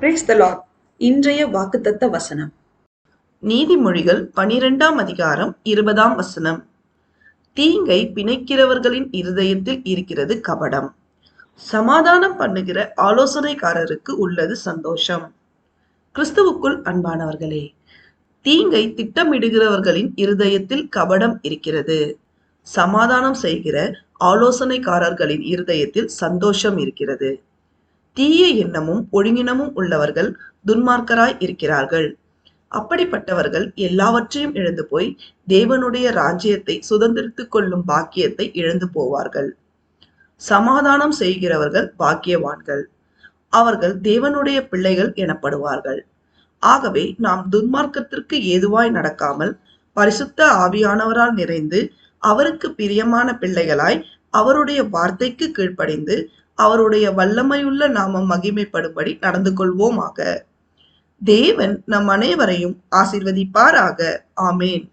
Brace த Lord இன்றைய வாக்குத்தத்த வசனம். நீதிமொழிகள் பனிரெண்டாம் அதிகாரம் இருபதாம் வசனம். தீங்கை பிணைக்கிறவர்களின் இருதயத்தில் இருக்கிறது கபடம். சமாதானம் பண்ணுகிற ஆலோசனைக்காரருக்கு உள்ளது சந்தோஷம். கிறிஸ்துவுக்குள் அன்பானவர்களே தீங்கை திட்டமிடுகிறவர்களின் இருதயத்தில் கபடம் இருக்கிறது. சமாதானம் செய்கிற ஆலோசனைக்காரர்களின் இருதயத்தில் சந்தோஷம் இருக்கிறது. தீய எண்ணமும் ஒழுங்கினமும் உள்ளவர்கள் துன்மார்க்கராய் இருக்கிறார்கள். அப்படிப்பட்டவர்கள் எல்லாவற்றையும் இழந்து போய் தேவனுடைய ராஜ்யத்தை சுதந்திரித்துக் கொள்ளும் பாக்கியத்தை இழந்து போவார்கள். சமாதானம் செய்கிறவர்கள் பாக்கியவான்கள். அவர்கள் தேவனுடைய பிள்ளைகள் எனப்படுவார்கள். ஆகவே நாம் துன்மார்க்கத்திற்கு ஏதுவாய் நடக்காமல் பரிசுத்த ஆவியானவரால் நிறைந்து அவருக்கு பிரியமான பிள்ளைகளாய் அவருடைய வார்த்தைக்கு கீழ்ப்படிந்து அவருடைய வல்லமையுள்ள நாமம் மகிமைப்படும்படி நடந்து கொள்வோமாக தேவன் நம் அனைவரையும் ஆசிர்வதிப்பாராக. ஆமேன்.